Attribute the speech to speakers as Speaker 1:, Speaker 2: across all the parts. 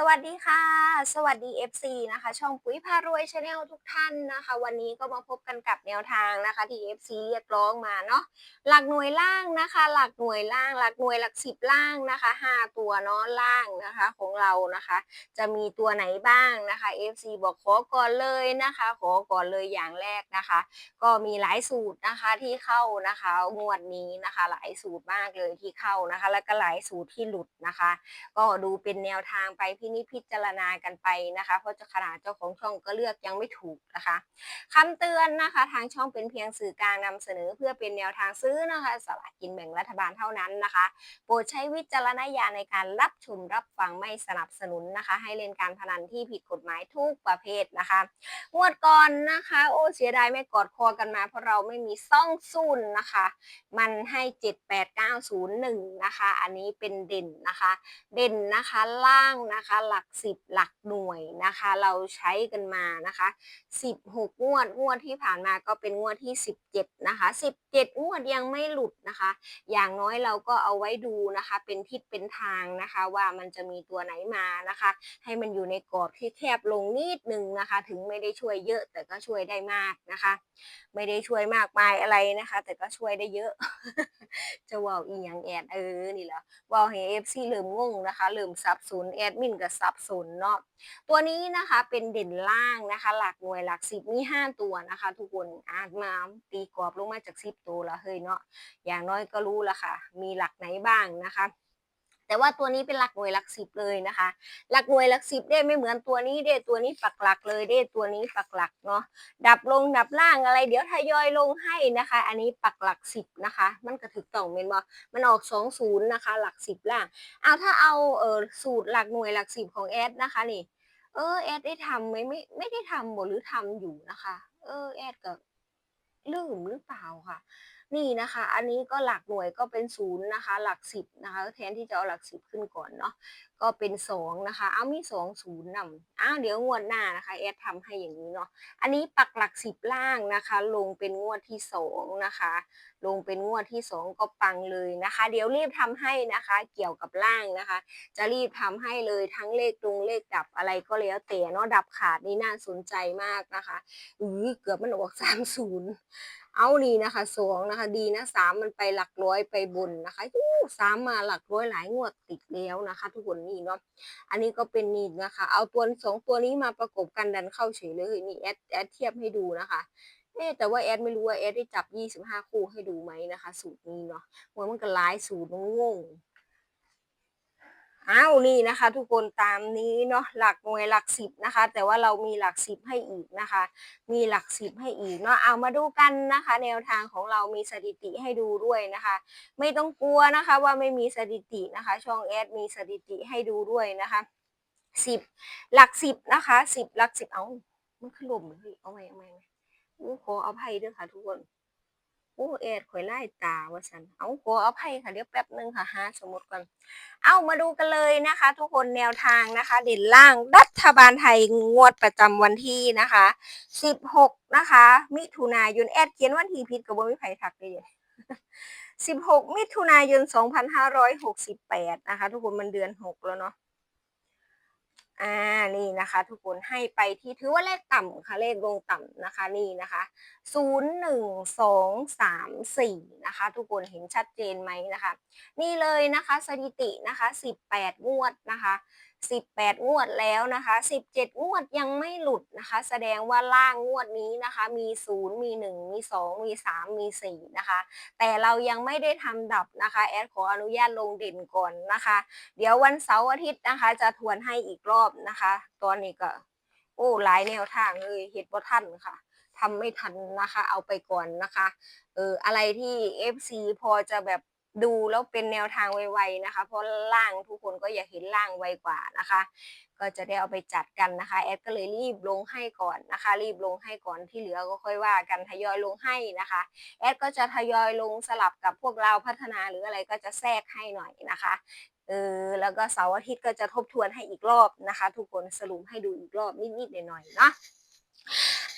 Speaker 1: สวัสดีค่ะ สวัสดี FC นะคะ ช่องปุ๋ยพารวยชาแนลทุกท่านนะคะ วันนี้ก็มาพบกันกับแนวทางนะคะที่ FC เรียกร้องมาเนาะหลักหน่วยล่างนะคะ หลักหน่วยล่าง หลักหน่วยหลักสิบล่างนะคะห้าตัวเนาะล่างนะคะของเรานะคะ จะมีตัวไหนบ้างนะคะ FC บอกขอก่อนเลยนะคะ ขอก่อนเลยอย่างแรกนะคะ ก็มีหลายสูตรนะคะที่เข้านะคะงวดนี้นะคะ หลายสูตรมากเลยที่เข้านะคะ แล้วก็หลายสูตรที่หลุดนะคะ ก็ดูเป็นแนวทางไปพินิจพิจารณากันไปนะคะ เพราะเจ้าขนาดเจ้าของช่องก็เลือกยังไม่ถูกนะคะคำเตือนนะคะ ทางช่องเป็นเพียงสื่อกลางนำเสนอ เพื่อเป็นแนวทางซื้อนะคะสลากกินแบ่งรัฐบาลเท่านั้นนะคะ โปรดใช้วิจารณญาณในการรับชมรับฟังไม่สนับสนุนนะคะ ให้เล่นการพนันที่ผิดกฎหมายทุกประเภทนะคะงวดก่อนนะคะ โอ้เสียดายไม่กอดคอกันมา เพราะเราไม่มีซ่องซุนนะคะ มันให้ 78901 นะคะ อันนี้เป็นเด่นนะคะ เด่นนะคะล่างนะคะหลักสิบหลักหน่วยนะคะ เราใช้กันมานะคะ16งวดงวดที่ผ่านมาก็เป็นงวดที่17นะคะ17งวดยังไม่หลุดนะคะ อย่างน้อยเราก็เอาไว้ดูนะคะ เป็นทิศเป็นทางนะคะ ว่ามันจะมีตัวไหนมานะคะ ให้มันอยู่ในกรอบที่แคบลงนิดนึงนะคะ ถึงไม่ได้ช่วยเยอะแต่ก็ช่วยได้มากนะคะ ไม่ได้ช่วยมากมายอะไรนะคะ แต่ก็ช่วยได้เยอะ จะว่าอีหยังแอดเออนี่แหละว่าให้เอฟซีเริ่มงงนะคะเริ่มสับสนแอดมินก็สับสนเนาะตัวนี้นะคะเป็นเด่นล่างนะคะ หลักหน่วยหลักสิบมีห้าตัวนะคะ ทุกคนอาจมาตีกรอบลงมาจากสิบตัวแล้วเฮ้ยเนาะอย่างน้อยก็รู้ละค่ะ มีหลักไหนบ้างนะคะ แต่ว่าตัวนี้เป็นหลักหน่วยหลักสิบเลยนะคะ หลักหน่วยหลักสิบได้ไม่เหมือนตัวนี้เด้ตัวนี้ปักหลักเลยเด้ตัวนี้ปักหลักเนาะดับลงดับล่างอะไร เดี๋ยวทยอยลงให้นะคะ อันนี้ปักหลักสิบนะคะ มันก็ถึกต้องเป็นบ่มันออกสองศูนย์นะคะ หลักสิบล่างเอาถ้าเอาเออสูตรหลักหน่วยหลักสิบของแอดนะคะนี่เออแอดได้ทำไหมไม่ไม่ได้ทำบ่หรือทำอยู่นะคะ เออแอดก็ ลืมหรือเปล่าค่ะ นี่นะคะ อันนี้ก็หลักหน่วยก็เป็นศูนย์นะคะ หลักสิบนะคะ แทนที่จะเอาหลักสิบขึ้นก่อนเนาะก็เป็นสองนะคะ เอามีสองศูนย์นำอ้าวเดี๋ยวงวดหน้านะคะแอดทำให้อย่างนี้เนาะ อันนี้ปักหลักสิบล่างนะคะ ลงเป็นงวดที่สองนะคะ ลงเป็นงวดที่สองก็ปังเลยนะคะ เดี๋ยวรีบทำให้นะคะ เกี่ยวกับล่างนะคะ จะรีบทำให้เลยทั้งเลขตรงเลขดับอะไรก็แล้วแต่เนาะดับขาดนี่น่าสนใจมากนะคะอือเกือบมันออกสามศูนย์ เอานี่นะคะสองนะคะ ดีนะสามมันไปหลักร้อยไปบนนะคะอู้สามมาหลักร้อยหลายงวดติดแล้วนะคะ ทุกคนนี่เนาะอันนี้ก็เป็นนี่นะคะ เอาตัวสองตัวนี้มาประกบกันดันเข้าเฉยเลยนี่แอดแอดเทียบให้ดูนะคะเอ๊แต่ว่าแอดไม่รู้ว่าแอดได้จับ 25 คู่ให้ดูไหมนะคะ สูตรนี้เนาะว่ามันก็หลายสูตรมันงง อ้าวนี่นะคะ ทุกคนตามนี้เนาะหลักหน่วยหลักสิบนะคะ แต่ว่าเรามีหลักสิบให้อีกนะคะ มีหลักสิบให้อีกเนาะเอามาดูกันนะคะ แนวทางของเรามีสถิติให้ดูด้วยนะคะ ไม่ต้องกลัวนะคะว่าไม่มีสถิตินะคะ ช่องแอดมีสถิติให้ดูด้วยนะคะสิบหลักสิบนะคะสิบหลักสิบเอามันขลุ่มเลยเอาไหมเอาไหมเอาไหมอู้ขอเอาภัยด้วยค่ะทุกคน โอ้แอดข่อยไล่ตาว่าสันเอาขอเอาภัยค่ะเดี๋ยวแป๊บนึงค่ะหาสมุดก่อนเอามาดูกันเลยนะคะ ทุกคนแนวทางนะคะ เด่นล่างรัฐบาลไทยงวดประจำวันที่นะคะ 16 นะคะ มิถุนายนแอดเขียนวันที่ผิดกับบ่มีไผทักเลย16 มิถุนายน 2568 นะคะ ทุกคนมันเดือน 6 แล้วเนาะ อ่านี่นะคะ ทุกคนให้ไปที่ถือว่าเลขต่ำค่ะเลขลงต่ำนะคะนี่นะคะศูนย์หนึ่งสองสามสี่นะคะ ทุกคนเห็นชัดเจนไหมนะคะ นี่เลยนะคะสถิตินะคะสิบแปดงวดนะคะ สิบแปดงวดแล้วนะคะสิบเจ็ดงวดยังไม่หลุดนะคะ แสดงว่าล่างงวดนี้นะคะ มีศูนย์มีหนึ่งมีสองมีสามมีสี่นะคะ แต่เรายังไม่ได้ทำดับนะคะ แอดขออนุญาตลงเด่นก่อนนะคะ เดี๋ยววันเสาร์อาทิตย์นะคะ จะทวนให้อีกรอบนะคะ ตอนนี้ก็โอ้หลายแนวทางเลยเห็ดบ่ทันค่ะทำไม่ทันนะคะ เอาไปก่อนนะคะ เอออะไรที่ FC พอจะแบบ ดูแล้วเป็นแนวทางไวๆนะคะ เพราะล่างทุกคนก็อยากเห็นล่างไวกว่านะคะ ก็จะได้เอาไปจัดกันนะคะแอดก็เลยรีบลงให้ก่อนนะคะ รีบลงให้ก่อนที่เหลือก็ค่อยว่ากันทยอยลงให้นะคะแอดก็จะทยอยลงสลับกับพวกเราพัฒนาหรืออะไรก็จะแทรกให้หน่อยนะคะเออแล้วก็เสาร์อาทิตย์ก็จะทบทวนให้อีกรอบนะคะ ทุกคนสรุปให้ดูอีกรอบนิดๆหน่อยๆเนาะ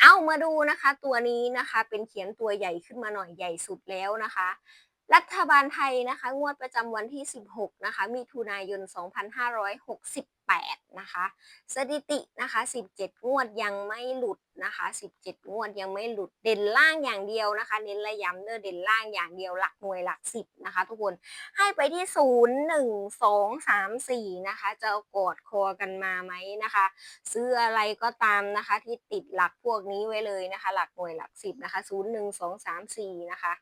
Speaker 1: เอามาดูนะคะ ตัวนี้นะคะเป็นเขียนตัวใหญ่ขึ้นมาหน่อยใหญ่สุดแล้วนะคะ รัฐบาลไทยนะคะ งวดประจำวันที่ 16 นะคะ มีถุนายน 2560 8 นะคะ สถิตินะคะ 17 งวดยังไม่หลุดนะคะ 17 งวดยังไม่หลุดเด่นล่างอย่างเดียวนะคะ เน้นระยำเด้อเด่นล่างอย่างเดียวหลักหน่วยหลักสิบนะคะ ทุกคนให้ไปที่ 0 1 2 3 4 นะคะ จะกอดคอกันมาไหมนะคะซื้ออะไรก็ตามนะคะ ที่ติดหลักพวกนี้ไว้เลยนะคะ หลักหน่วยหลักสิบนะคะ 0 1 2 3 4 นะคะ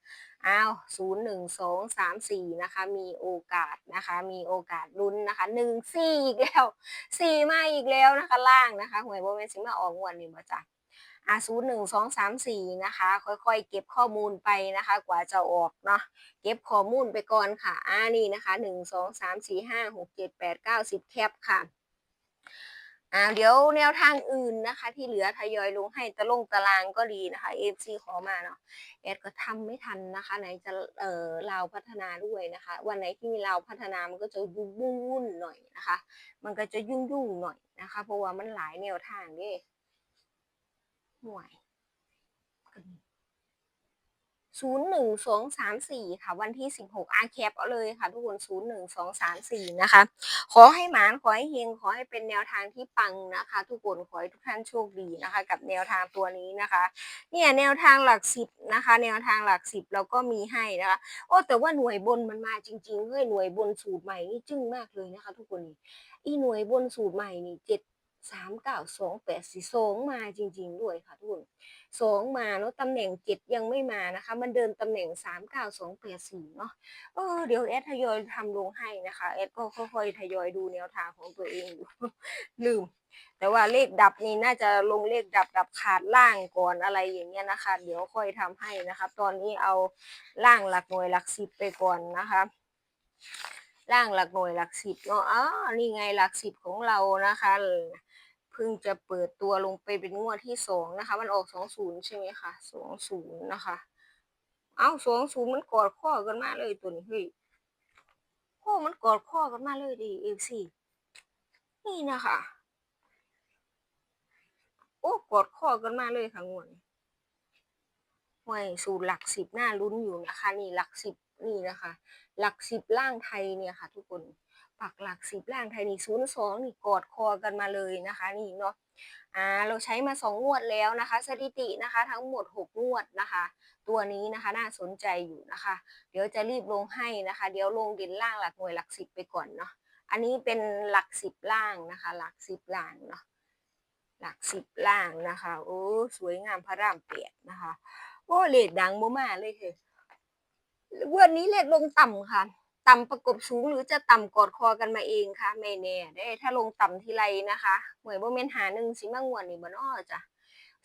Speaker 1: อ้าวศูนย์หนึ่งสองสามสี่นะคะ มีโอกาสนะคะ มีโอกาสลุ้นนะคะหนึ่งสี่อีกแล้วสี่มาอีกแล้วนะคะล่างนะคะหวยโบเวนสิมาออกงวดนี้มาจ้ะอะศูนย์หนึ่งสองสามสี่นะคะ ค่อยๆ เก็บข้อมูลไปนะคะ กว่าจะออกเนาะเก็บข้อมูลไปก่อนค่ะอ่านี่นะคะหนึ่งสองสามสี่ห้าหกเจ็ดแปดเก้าสิบแคปค่ะ อ่าเดี๋ยวแนวทางอื่นนะคะ ที่เหลือทยอยลงให้ตะลงตารางก็ดีนะคะเอฟซีขอมาเนาะแอดก็ทำไม่ทันนะคะ ไหนจะเอ่อราวพัฒนาด้วยนะคะ วันไหนที่มีราวพัฒนามันก็จะยุ่งวุ่นหน่อยนะคะ มันก็จะยุ่งยุ่งหน่อยนะคะ เพราะว่ามันหลายแนวทางเด้ห่วย ศูนย์หนึ่งสองสามสี่ค่ะ วันที่สิบหกอาแคปเอาเลยค่ะ ทุกคนศูนย์หนึ่งสองสามสี่นะคะ ขอให้หมานขอให้เฮงขอให้เป็นแนวทางที่ปังนะคะ ทุกคนขอให้ทุกท่านโชคดีนะคะ กับแนวทางตัวนี้นะคะเนี่ยแนวทางหลักสิบนะคะ แนวทางหลักสิบเราก็มีให้นะคะโอ้แต่ว่าหน่วยบนมันมาจริงๆเฮ้ยหน่วยบนสูตรใหม่นี่จึ้งมากเลยนะคะ ทุกคนอีหน่วยบนสูตรใหม่นี่เจ็ด สามเก้าสองแปดสี่สองมาจริง ๆ ด้วยค่ะทุกคนสองมาเนาะตำแหน่งเจ็ดยังไม่มานะคะ มันเดินตำแหน่งสามเก้าสองแปดสี่เนาะเออเดี๋ยวแอดทยอยทำลงให้นะคะแอดก็ค่อยๆทยอยดูแนวทางของตัวเองอยู่ลืม แต่ว่าเลขดับนี่น่าจะลงเลขดับดับขาดล่างก่อนอะไรอย่างเงี้ยนะคะ เดี๋ยวค่อยทำให้นะคะ ตอนนี้เอาล่างหลักหน่วยหลักสิบไปก่อนนะคะล่างหลักหน่วยหลักสิบเนาะอ๋อนี่ไงหลักสิบของเรานะคะ พิ่งจะเปิดตัวลงไปเป็นงวดที่สองนะคะ มันออกสองศูนย์ใช่ไหมคะสองศูนย์นะคะ เอ้าสองศูนย์มันกอดข้อกันมาเลยตัวนี้เฮ้ยโอ้มันกอดข้อกันมาเลยดิเอฟซีนี่นะคะ โอ้กอดข้อกันมาเลยค่ะงวดห่วยสูตรหลักสิบหน้าลุ้นอยู่นะคะ นี่หลักสิบนี่นะคะ หลักสิบล่างไทยเนี่ยค่ะ ทุกคน ปักหลักสิบล่างไทยนี่ศูนย์สองนี่กอดคอกันมาเลยนะคะนี่เนาะอ่าเราใช้มาสองงวดแล้วนะคะ สถิตินะคะทั้งหมดหกงวดนะคะ ตัวนี้นะคะน่าสนใจอยู่นะคะ เดี๋ยวจะรีบลงให้นะคะ เดี๋ยวลงดินล่างหลักหน่วยหลักสิบไปก่อนเนาะอันนี้เป็นหลักสิบล่างนะคะ หลักสิบล่างเนาะหลักสิบล่างนะคะโอ้สวยงามพระรามเปียดนะคะโอ้เลขดังบ่มาเลยคือวันนี้เลขลงต่ำค่ะ ต่ำประกบสูงหรือจะต่ำกอดคอกันมาเองค่ะไม่แน่ได้ถ้าลงต่ำทีไรนะคะหวยบ่เมนหาหนึ่งสิมางวนนี่บ่นอจ้ะ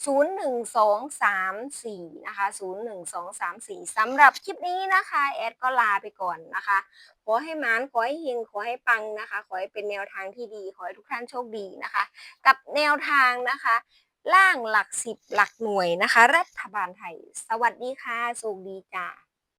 Speaker 1: ศูนย์หนึ่งสองสามสี่นะคะศูนย์หนึ่งสองสามสี่สำหรับคลิปนี้นะคะ แอดก็ลาไปก่อนนะคะ ขอให้มานขอให้เฮงขอให้ปังนะคะ ขอให้เป็นแนวทางที่ดี ขอให้ทุกท่านโชคดีนะคะ กับแนวทางนะคะ ล่างหลักสิบหลักหน่วยนะคะ รัฐบาลไทย สวัสดีค่ะโชคดีจ้า